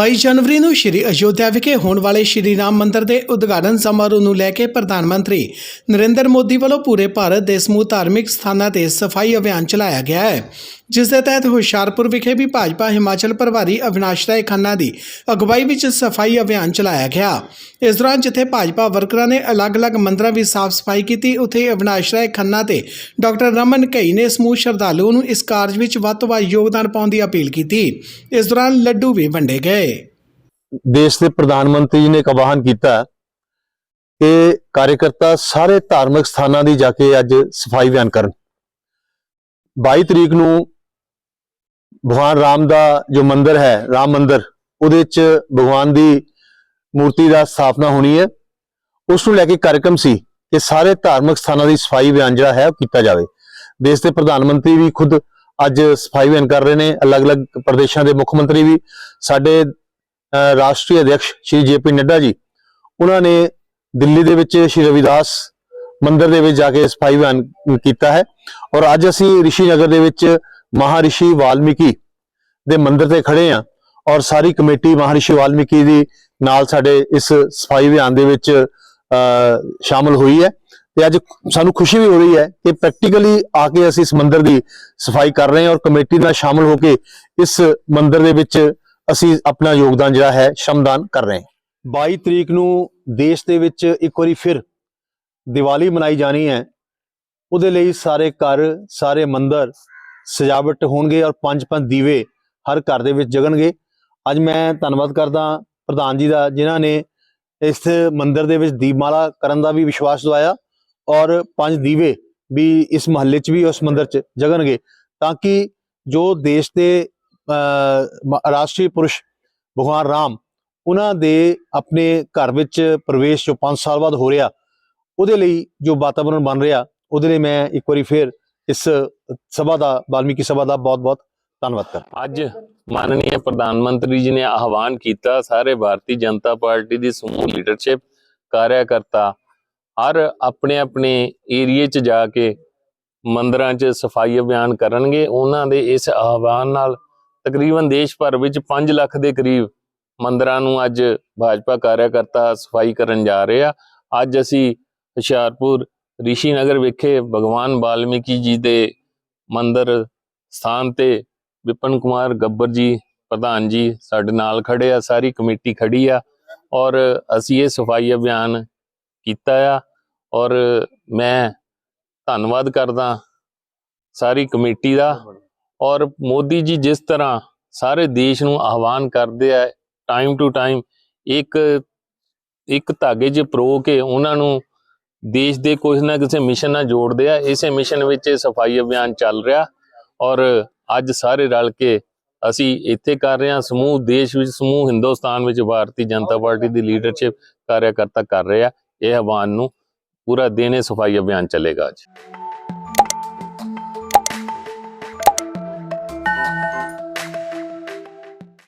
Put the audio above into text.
22 ਜਨਵਰੀ ਨੂੰ ਸ਼੍ਰੀ ਅਯੋਧਿਆ ਵਿਖੇ ਹੋਣ ਵਾਲੇ ਸ਼੍ਰੀ ਰਾਮ ਮੰਦਿਰ ਦੇ ਉਦਘਾਟਨ ਸਮਾਰੋਹ ਨੂੰ ਲੈ ਕੇ ਪ੍ਰਧਾਨ ਮੰਤਰੀ ਨਰਿੰਦਰ ਮੋਦੀ ਵੱਲੋਂ ਪੂਰੇ ਭਾਰਤ ਦੇ ਸਮੂਹ ਧਾਰਮਿਕ ਸਥਾਨਾਂ ਤੇ ਸਫ਼ਾਈ ਅਭਿਆਨ ਚਲਾਇਆ ਗਿਆ ਹੈ। ਜਿਸ ਦੇ ਤਹਿਤ ਹੁਸ਼ਿਆਰਪੁਰ ਵਿਖੇ ਵੀ ਭਾਜਪਾ ਹਿਮਾਚਲ ਪ੍ਰਭਾਰੀ ਅਵਿਨਾਸ਼ ਰਾਏ ਖੰਨਾ ਦੀ ਅਗਵਾਈ ਵਿੱਚ ਸਫ਼ਾਈ ਅਭਿਆਨ ਚਲਾਇਆ ਗਿਆ। ਇਸ ਦੌਰਾਨ ਜਿੱਥੇ ਭਾਜਪਾ ਵਰਕਰਾਂ ਨੇ ਅਲੱਗ-ਅਲੱਗ ਮੰਦਰਾਂ ਵਿੱਚ ਸਾਫ਼ ਸਫ਼ਾਈ ਕੀਤੀ, ਉੱਥੇ ਅਵਿਨਾਸ਼ ਰਾਏ ਖੰਨਾ ਤੇ ਡਾਕਟਰ ਰਮਨ ਘਈ ਨੇ ਸਮੂਹ ਸ਼ਰਧਾਲੂਆਂ ਨੂੰ ਇਸ ਕਾਰਜ ਵਿੱਚ ਵੱਧ ਤੋਂ ਵੱਧ ਯੋਗਦਾਨ ਪਾਉਣ ਦੀ ਅਪੀਲ ਕੀਤੀ। ਇਸ ਦੌਰਾਨ ਲੱਡੂ ਵੀ ਵੰਡੇ ਗਏ। ਦੇਸ਼ ਦੇ ਪ੍ਰਧਾਨ ਮੰਤਰੀ ਜੀ ਨੇ ਇੱਕ ਆਵਾਹਨ ਕੀਤਾ ਕਿ ਕਾਰਜਕਰਤਾ ਸਾਰੇ ਧਾਰਮਿਕ ਸਥਾਨਾਂ ਦੀ ਜਾ ਕੇ ਅੱਜ ਸਫ਼ਾਈ ਬਿਆਨ ਕਰਨ। 22 ਤਰੀਕ ਨੂੰ ਭਗਵਾਨ ਰਾਮ ਦਾ ਜੋ ਮੰਦਿਰ ਹੈ, ਰਾਮ ਮੰਦਿਰ, ਉਹਦੇ ਵਿੱਚ ਭਗਵਾਨ ਦੀ ਮੂਰਤੀ ਦਾ ਸਥਾਪਨਾ ਹੋਣੀ ਹੈ। ਉਸ ਨੂੰ ਲੈ ਕੇ ਕਾਰਜਕ੍ਰਮ ਸੀ ਕਿ ਸਾਰੇ ਧਾਰਮਿਕ ਸਥਾਨਾਂ ਦੀ ਸਫ਼ਾਈ ਅਭਿਆਨ ਜਿਹੜਾ ਹੈ ਉਹ ਕੀਤਾ ਜਾਵੇ। ਦੇਸ਼ ਦੇ ਪ੍ਰਧਾਨ ਮੰਤਰੀ ਵੀ ਖੁਦ ਅੱਜ ਸਫ਼ਾਈ ਬਿਆਨ ਕਰ ਰਹੇ ਨੇ, ਅਲੱਗ-ਅਲੱਗ ਪ੍ਰਦੇਸ਼ਾਂ ਦੇ ਮੁੱਖ ਮੰਤਰੀ ਵੀ। ਸਾਡੇ ਰਾਸ਼ਟਰੀ ਅਧਿਕਸ਼ ਸ਼੍ਰੀ ਜੇਪੀ ਨੱਡਾ ਜੀ, ਉਹਨਾਂ ਨੇ ਦਿੱਲੀ ਦੇ ਵਿੱਚ ਸ਼੍ਰੀ ਰਵਿਦਾਸ ਮੰਦਿਰ ਦੇ ਵਿੱਚ ਜਾ ਕੇ ਸਫ਼ਾਈ ਅਭਿਆਨ ਕੀਤਾ ਹੈ। ਔਰ ਅੱਜ ਅਸੀਂ ਰਿਸ਼ੀ ਨਗਰ ਦੇ ਵਿੱਚ ਮਹਾਰਿਸ਼ੀ ਵਾਲਮੀਕੀ ਦੇ ਮੰਦਿਰ ਤੇ ਖੜੇ ਆ ਔਰ ਸਾਰੀ ਕਮੇਟੀ ਮਹਾਰਿਸ਼ੀ ਵਾਲਮੀਕੀ ਦੀ ਨਾਲ ਸਾਡੇ ਇਸ ਸਫ਼ਾਈ ਅਭਿਆਨ ਦੇ ਵਿੱਚ ਅਹ, ਸ਼ਾਮਲ ਹੋਈ ਹੈ ਤੇ ਅੱਜ ਸਾਨੂੰ ਖੁਸ਼ੀ ਵੀ ਹੋ ਰਹੀ ਹੈ ਕਿ ਪ੍ਰੈਕਟੀਕਲੀ ਆ ਕੇ ਅਸੀਂ ਇਸ ਮੰਦਿਰ ਦੀ ਸਫ਼ਾਈ ਕਰ ਰਹੇ ਹਾਂ ਔਰ ਕਮੇਟੀ ਨਾਲ ਸ਼ਾਮਲ ਹੋ ਕੇ ਇਸ ਮੰਦਿਰ ਦੇ ਵਿੱਚ ਅਸੀਂ ਆਪਣਾ ਯੋਗਦਾਨ ਜਿਹੜਾ ਹੈ ਸ਼ਰਮਦਾਨ ਕਰ ਰਹੇ ਹਾਂ। 22 ਤਰੀਕ ਨੂੰ ਦੇਸ਼ ਦੇ ਵਿੱਚ ਇੱਕ ਵਾਰੀ ਫਿਰ ਦੀਵਾਲੀ ਮਨਾਈ ਜਾਣੀ ਹੈ। ਉਹਦੇ ਲਈ ਸਾਰੇ ਘਰ ਸਾਰੇ ਮੰਦਿਰ ਸਜਾਵਟ ਹੋਣਗੇ ਔਰ ਪੰਜ ਪੰਜ ਦੀਵੇ ਹਰ ਘਰ ਦੇ ਵਿੱਚ ਜਗਣਗੇ। ਅੱਜ ਮੈਂ ਧੰਨਵਾਦ ਕਰਦਾ ਪ੍ਰਧਾਨ ਜੀ ਦਾ, ਜਿਨ੍ਹਾਂ ਨੇ ਇਸ ਮੰਦਿਰ ਦੇ ਵਿੱਚ ਦੀਪਮਾਲਾ ਕਰਨ ਦਾ ਵੀ ਵਿਸ਼ਵਾਸ ਦਵਾਇਆ ਔਰ ਪੰਜ ਦੀਵੇ ਵੀ ਇਸ ਮਹੱਲੇ 'ਚ ਵੀ ਉਸ ਮੰਦਿਰ 'ਚ ਜਗਣਗੇ ਤਾਂ ਕਿ ਜੋ ਦੇਸ਼ ਦੇ ਰਾਸ਼ਟਰੀ ਪੁਰਸ਼ ਭਗਵਾਨ ਰਾਮ, ਉਹਨਾਂ ਦੇ ਆਪਣੇ ਘਰ ਵਿੱਚ ਪ੍ਰਵੇਸ਼ ਜੋ 5 ਸਾਲ ਬਾਅਦ ਹੋ ਰਿਹਾ, ਉਹਦੇ ਲਈ ਜੋ ਵਾਤਾਵਰਣ ਬਣ ਰਿਹਾ, ਉਹਦੇ ਲਈ ਮੈਂ ਇੱਕ ਵਾਰੀ ਫੇਰ ਇਸ ਸਭਾ ਦਾ, ਵਾਲਮੀਕੀ ਸਭਾ ਦਾ ਬਹੁਤ-ਬਹੁਤ ਧੰਨਵਾਦ ਕਰਦਾ ਅੱਜ ਮਾਨਨੀय ਪ੍ਰਧਾਨ ਮੰਤਰੀ ਜੀ ਨੇ ਆਹਵਾਨ ਕੀਤਾ, ਸਾਰੇ ਭਾਰਤੀ ਜਨਤਾ ਪਾਰਟੀ ਦੀ ਸਮੂਹ ਲੀਡਰਸ਼ਿਪ ਕਾਰਿਆਕਰਤਾ ਹਰ ਆਪਣੇ ਆਪਣੇ ਏਰੀਏ 'ਚ ਜਾ ਕੇ ਮੰਦਰਾਂ 'ਚ ਸਫ਼ਾਈ ਅਭਿਆਨ ਕਰਨਗੇ। ਉਹਨਾਂ ਦੇ ਇਸ ਆਹਵਾਨ ਨਾਲ ਤਕਰੀਬਨ ਦੇਸ਼ ਭਰ ਵਿੱਚ 5 ਲੱਖ ਦੇ ਕਰੀਬ ਮੰਦਰਾਂ ਨੂੰ ਅੱਜ ਭਾਜਪਾ ਕਾਰਿਆਕਰਤਾ ਸਫ਼ਾਈ ਕਰਨ ਜਾ ਰਹੇ ਆ। ਅੱਜ ਅਸੀਂ ਹੁਸ਼ਿਆਰਪੁਰ ਰਿਸ਼ੀ ਨਗਰ ਵਿਖੇ ਭਗਵਾਨ ਵਾਲਮੀਕੀ ਜੀ ਦੇ ਮੰਦਰ ਸਥਾਨ ਤੇ ਵਿਪਨ ਕੁਮਾਰ ਗੱਬਰ ਜੀ ਪ੍ਰਧਾਨ ਜੀ ਸਾਡੇ ਨਾਲ ਖੜੇ ਆ, ਸਾਰੀ ਕਮੇਟੀ ਖੜੀ ਆ ਔਰ ਅਸੀਂ ਇਹ ਸਫ਼ਾਈ ਅਭਿਆਨ ਕੀਤਾ ਆ ਔਰ ਮੈਂ ਧੰਨਵਾਦ ਕਰਦਾ ਸਾਰੀ ਕਮੇਟੀ ਦਾ ਔਰ ਮੋਦੀ ਜੀ ਜਿਸ ਤਰ੍ਹਾਂ ਸਾਰੇ ਦੇਸ਼ ਨੂੰ ਆਹਵਾਨ ਕਰਦੇ ਆ ਟਾਈਮ ਟੂ ਟਾਈਮ ਇੱਕ ਇੱਕ ਧਾਗੇ 'ਚ ਪਰੋ ਕੇ ਉਹਨਾਂ ਨੂੰ ਦੇਸ਼ ਦੇ ਕੁਝ ਨਾ ਕਿਸੇ ਮਿਸ਼ਨ ਨਾਲ ਜੋੜਦੇ ਆ। ਇਸੇ ਮਿਸ਼ਨ ਵਿੱਚ ਇਹ ਸਫ਼ਾਈ ਅਭਿਆਨ ਚੱਲ ਰਿਹਾ ਔਰ ਅੱਜ ਸਾਰੇ ਰਲ ਕੇ ਅਸੀਂ ਇੱਥੇ ਕਰ ਰਹੇ ਹਾਂ। ਸਮੂਹ, ਦੇਸ਼ ਵਿੱਚ ਸਮੂਹ, ਹਿੰਦੁਸਤਾਨ ਵਿੱਚ ਭਾਰਤੀ ਜਨਤਾ ਪਾਰਟੀ ਦੀ ਲੀਡਰਸ਼ਿਪ ਕਾਰਿਆਕਰਤਾ ਕਰ ਰਹੇ ਆ। ਇਹ ਆਹਵਾਨ ਨੂੰ ਪੂਰਾ ਦਿਨ ਇਹ ਸਫ਼ਾਈ ਅਭਿਆਨ ਚੱਲੇਗਾ ਅੱਜ।